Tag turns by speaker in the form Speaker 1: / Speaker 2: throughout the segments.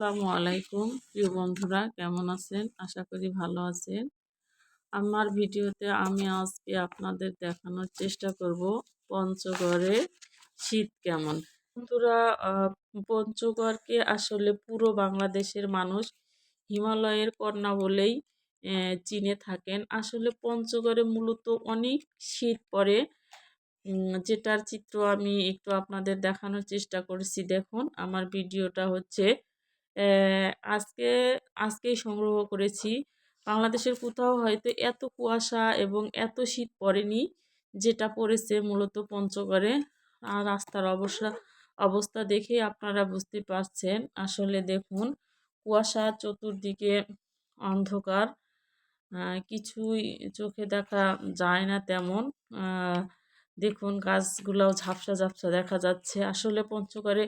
Speaker 1: আসসালামু আলাইকুম। প্রিয় বন্ধুরা, কেমন আছেন? আশা করি ভালো আছেন। আমার ভিডিওতে আমি আজকে আপনাদের দেখানোর চেষ্টা করব পঞ্চগড়ে শীত কেমন। বন্ধুরা পঞ্চগড়কে আসলে পুরো বাংলাদেশের মানুষ হিমালয়ের কন্যা বলেই চিনে থাকেন। আসলে পঞ্চগড়ে মূলত অনেক শীত পড়ে। যেটার চিত্র আমি একটু আপনাদের দেখানোর চেষ্টা করেছি। দেখুন, আমার ভিডিওটা হচ্ছে আজকে, আজকেই সংগ্রহ করেছি। বাংলাদেশের কোথাও হয়তো এত কুয়াশা এবং এত শীত পড়েনি, যেটা পড়েছে মূলত পঞ্চগড়ে। আর রাস্তার অবস্থা অবস্থা দেখে আপনারা বুঝতে পারছেন। আসলে দেখুন, কুয়াশা চতুর্দিকে অন্ধকার কিছুই চোখে দেখা যায় না তেমন। দেখুন গাছগুলাও ঝাপসা ঝাপসা দেখা যাচ্ছে। আসলে পঞ্চগড়ে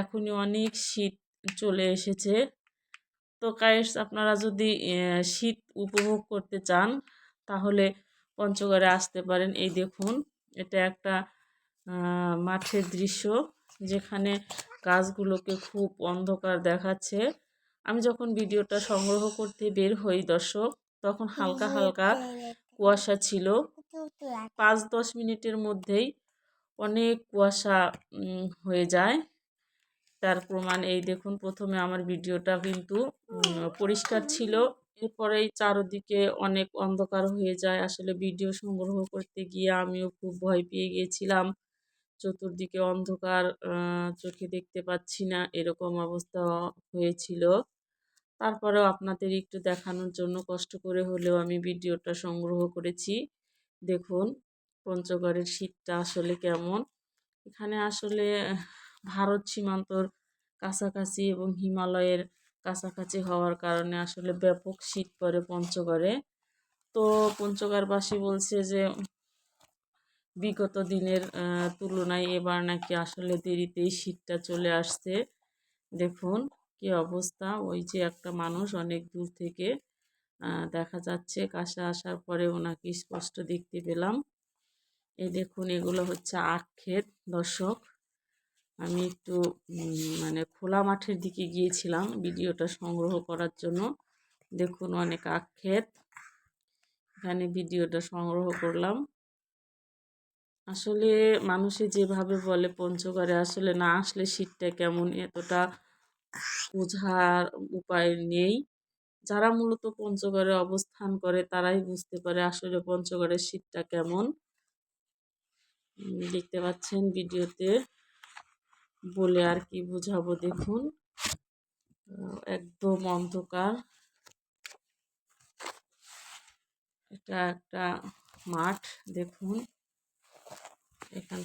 Speaker 1: এখনই অনেক শীত। চলে এসেছে। তো কায়েস আপনারা যদি শীত উপভোগ করতে চান, তাহলে পঞ্চগড়ে আসতে পারেন। এই দেখুন, এটা একটা মাঠের দৃশ্য, যেখানে গাছগুলোকে খুব অন্ধকার দেখাচ্ছে। আমি যখন ভিডিওটা সংগ্রহ করতে বের হই দর্শক, তখন হালকা হালকা কুয়াশা ছিল। পাঁচ দশ মিনিটের মধ্যেই অনেক কুয়াশা হয়ে যায়। তার প্রমাণ, এই দেখুন প্রথমে আমার ভিডিওটা কিন্তু পরিষ্কার ছিল। এরপরেই চারদিকে অনেক অন্ধকার হয়ে যায়। আসলে ভিডিও সংগ্রহ করতে গিয়ে আমিও খুব ভয় পেয়ে গিয়েছিলাম। চতুর্দিকে অন্ধকার চোখে দেখতে পাচ্ছি না, এরকম অবস্থা হয়েছিল। তারপরেও আপনাদের একটু দেখানোর জন্য কষ্ট করে হলেও আমি ভিডিওটা সংগ্রহ করেছি। দেখুন, পঞ্চগড়ের শীতটা আসলে কেমন। এখানে আসলে ভারত সীমান্তর কাছাকাছি এবং হিমালয়ের কাছাকাছি হওয়ার কারণে আসলে ব্যাপক শীত পড়ে পঞ্চগড়ে। তো পঞ্চগড়বাসী বলছে যে, বিগত দিনের তুলনায় এবার নাকি আসলে দেরিতেই শীতটা চলে আসছে। দেখুন কি অবস্থা, ওই যে একটা মানুষ অনেক দূর থেকে দেখা যাচ্ছে কাছে আসার পরে ওনাকে স্পষ্ট দেখতে পেলাম। এই দেখুন এগুলো হচ্ছে আখ ক্ষেত, দর্শক। আমি একটু মানে খোলা মাঠের দিকে গিয়েছিলাম ভিডিওটা সংগ্রহ করার জন্য। দেখুন অনেক আখ ক্ষেত এখানে ভিডিওটা সংগ্রহ করলাম। আসলে মানুষে যেভাবে বলে পঞ্চগড়ে আসলে না আসলে শীতটা কেমন এতটা বোঝার উপায় নেই। যারা মূলত পঞ্চগড়ে অবস্থান করে তারাই বুঝতে পারে আসলে পঞ্চগড়ের শীতটা কেমন। দেখতে পাচ্ছেন ভিডিওতে। বলে আর কি বোঝাবো দেখুন। একদম অন্ধকার। এটা একটা মাঠ দেখুন। এখান